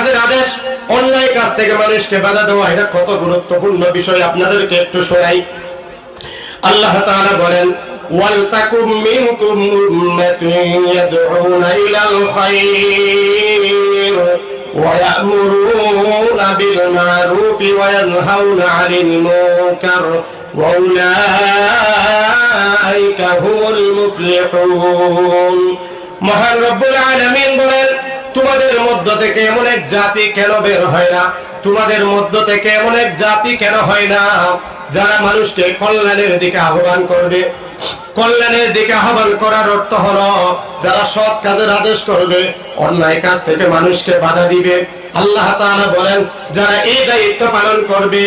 কাজের আদেশ অন্যায় কাজ থেকে মানুষকে বাধা দেওয়া এটা কত গুরুত্বপূর্ণ বিষয় আপনাদেরকে একটু শোনাই আল্লাহ তাআলা বলেন ওয়ালতাকুম মিনকুম উম্মাতুন ইয়াদউনা ইলাল খায়র ويأمرون بالمعروف وينهون عن المنكر وأولئك هم المفلحون মহান রব্বুল আলামিন বলেন তোমাদের মধ্য থেকে এমন এক জাতি কেন বের হয় না? তোমাদের মধ্য থেকে এমন এক জাতি কেন হয় না? যারা মানুষকে কল্যাণের দিকে আহ্বান করবে। কল্যাণের দিকে আহ্বান করার অর্থ হলো, যারা সৎ কাজের আদেশ করবে, অন্যায় কাজ থেকে মানুষকে বাধা দিবে। আল্লাহ বলেন, যারা এই দায়িত্ব পালন করবে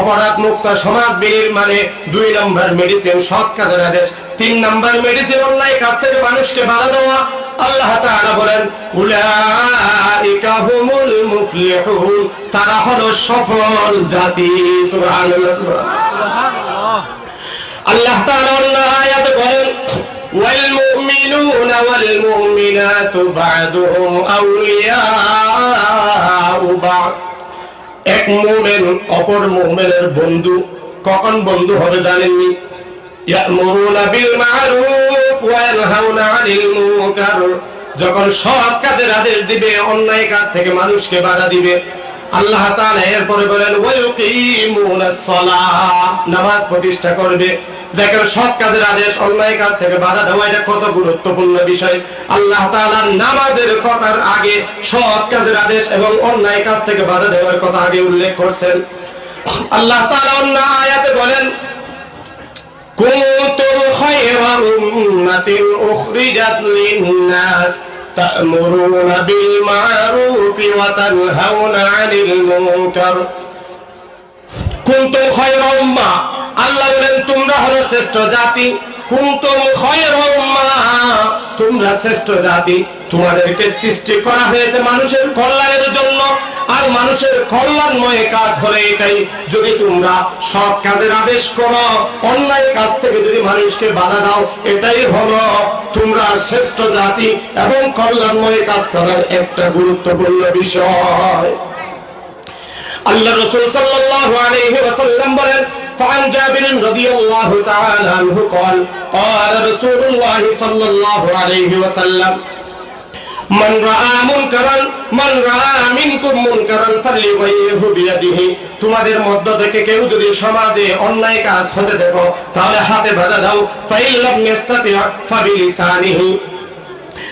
অপরাধ মুক্ত সমাজ মানে দুই নম্বর মেডিসিন সৎ কাজের আদেশ, তিন নম্বর মেডিসিন অন্যায় কাজ থেকে মানুষকে বাধা দেওয়া আল্লাহ তাআলা বলেন উলাইকা হুমুল মুফলিহুন তারা হলো সফল জাতি সুবহানাল্লাহ সুবহানাল্লাহ আল্লাহ তাআলা অন্য আয়াতে বলেন والمؤمنون والمؤمنات بعضهم أولياء بعض এক মুমিন অপর মুমিনের বন্ধু কখন বন্ধু হবে জানেননি ইয়ামুরুনা বিল মারুফ ওয়া যখন সৎ কাজের আদেশ দিবে, অন্যায় কাজ থেকে মানুষকে বাধা দিবে। আল্লাহ তাআলা এরপরে বলেন নামাজ প্রতিষ্ঠা করবে। দেখেন, সৎ কাজের আদেশ, অন্যায় কাজ থেকে বাধা দেওয়া, এটা কত গুরুত্বপূর্ণ বিষয়। আল্লাহ তাআলা নামাজের কথার আগে সৎ কাজের আদেশ এবং অন্যায় কাজ থেকে বাধা দেওয়ার কথা আগে উল্লেখ করছেন। আল্লাহ তাআলা অন্য আয়াতে বলেন কুমতো خير أمة أخرجت للناس تأمرون بالمعروف وتنهون عن المنكر কুনতুম খায়রা উম্মাহ আল্লাহ বলেন তোমরা হলো শ্রেষ্ঠ জাতি কুনতুম খায়রা উম্মাহ তোমরা শ্রেষ্ঠ জাতি তোমাদেরকে সৃষ্টি করা হয়েছে মানুষের কল্যাণের জন্য আর মানুষের কল্যাণময় কাজ হলে এটাই যদি তোমরা সৎ কাজের আদেশ করো অন্যায় কাজ থেকে যদি মানুষকে বাধা দাও এটাই হলো তোমরা শ্রেষ্ঠ জাতি এবং কল্যাণময় কাজ করার একটা গুরুত্বপূর্ণ বিষয় আল্লাহ রসুল সাল্লাল্লাহু আলাইহি ওয়াসাল্লাম বলেন فعن جابر رضي الله تعالى عنه قال قال رسول الله صلى الله عليه وسلم من راى منكرا من راى منكم منكرا فليغيره بيده তোমাদের মধ্য থেকে কেউ যদি সমাজে অন্যায় কাজ হতে দেখো, তাহলে হাতে বাধা দাও। ফাইল্লাম ইয়াস্তাতি ফাবিলিসানিহি।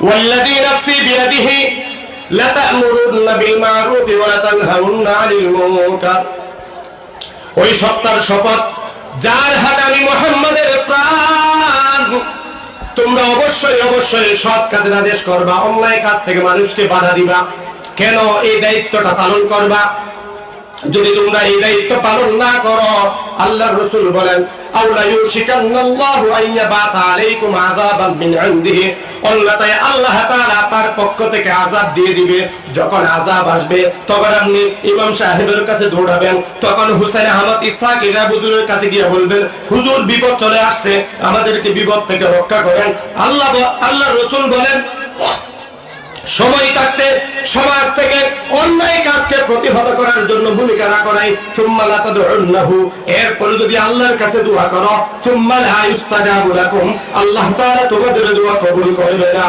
والذي نفسي بيده لتأمرن بالمعروف ولتنهون عن المنكر ওই সত্তার শপথ যার হাতে আমি মোহাম্মদের প্রাণ তোমরা অবশ্যই অবশ্যই সৎ কাজের আদেশ করবা অন্যায় কাজ থেকে মানুষকে বাধা দিবা কেন এই দায়িত্বটা পালন করবা যদি তোমরা এই দায়িত্ব পালন না করো আল্লাহ রসুল বলেন অন্যথায় আল্লাহ তাআলা তার পক্ষ থেকে আযাব দিয়ে দিবে। যখন আযাব আসবে, তখন আপনি ইমাম সাহেবের কাছে দৌড়াবেন, তখন হুসাইন আহমদ, ইসহাক ইরা কাছে গিয়ে বলবেন, হুজুর, বিপদ চলে আসছে, আমাদেরকে বিপদ থেকে রক্ষা করেন। আল্লাহ আল্লাহ রসুল বলেন সময় থাকতে সমাজ থেকে অন্যায় কাজকে প্রতিহত করার জন্য ভূমিকা না করাই তুম্মা লা এরপরে যদি আল্লাহর কাছে দোয়া করো তুম্মা লা লাকুম। আল্লাহ তাআলা তোমাদের দোয়া কবুল করবে না।